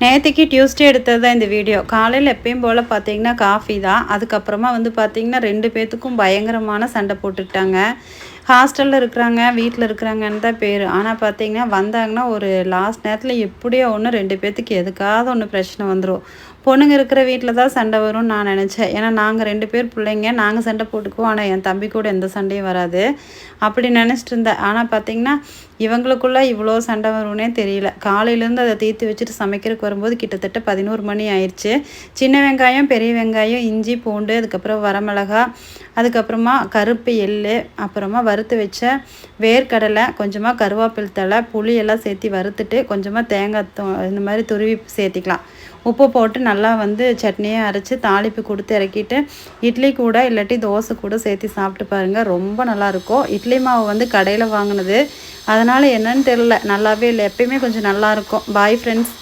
நேற்றுக்கு டியூஸ்டே எடுத்தது தான் இந்த வீடியோ காலையில் எப்பயும் போல் பார்த்தீங்கன்னா காஃபி தான். அதுக்கப்புறமா வந்து பார்த்திங்கன்னா ரெண்டு பேர்த்துக்கும் பயங்கரமான சண்டை போட்டுக்கிட்டாங்க ஹாஸ்டலில் இருக்கிறாங்க வீட்டில் இருக்கிறாங்கன்னு தான் பேர். ஆனால் பார்த்தீங்கன்னா வந்தாங்கன்னா ஒரு லாஸ்ட் நேரத்தில் எப்படியோ ஒன்று ரெண்டு பேர்த்துக்கு எதுக்காவது ஒன்று பிரச்சனை வந்துடும் பொண்ணுங்க இருக்கிற வீட்டில் தான் சண்டை வரும்னு நான் நினச்சேன். ஏன்னா நாங்கள் ரெண்டு பேர் பிள்ளைங்க நாங்கள் சண்டை போட்டுக்குவோம். ஆனால் என் தம்பி கூட எந்த சண்டையும் வராது. அப்படி நினச்சிட்டு இருந்தேன். ஆனால் பார்த்தீங்கன்னா இவங்களுக்குள்ளே இவ்வளோ சண்டை வரும்னே தெரியல. காலையிலேருந்து அதை தீர்த்து வச்சுட்டு சமைக்கிறதுக்கு வரும்போது கிட்டத்தட்ட பதினோரு மணி ஆயிடுச்சு சின்ன வெங்காயம் பெரிய வெங்காயம் இஞ்சி பூண்டு அதுக்கப்புறம் வரமிளகா அதுக்கப்புறமா கருப்பு எள் அப்புறமா வறுத்து வச்ச வேர்க்கடலை கொஞ்சமாக கருவேப்பில் தலை புளியெல்லாம் சேர்த்து வறுத்துட்டு கொஞ்சமாக தேங்காய் இந்த மாதிரி துருவி சேர்த்திக்கலாம். உப்பு போட்டு நல்லா வந்து சட்னியை அரைச்சி தாளிப்பு கொடுத்து இறக்கிட்டு இட்லி கூட இல்லாட்டி தோசை கூட சேர்த்து சாப்பிட்டு பாருங்கள் ரொம்ப நல்லாயிருக்கும் இட்லி மாவு வந்து கடையில் வாங்கினது. அதனால் என்னன்னு தெரில நல்லாவே இல்லை எப்பயுமே கொஞ்சம் நல்லாயிருக்கும் பாய் ஃப்ரெண்ட்ஸ்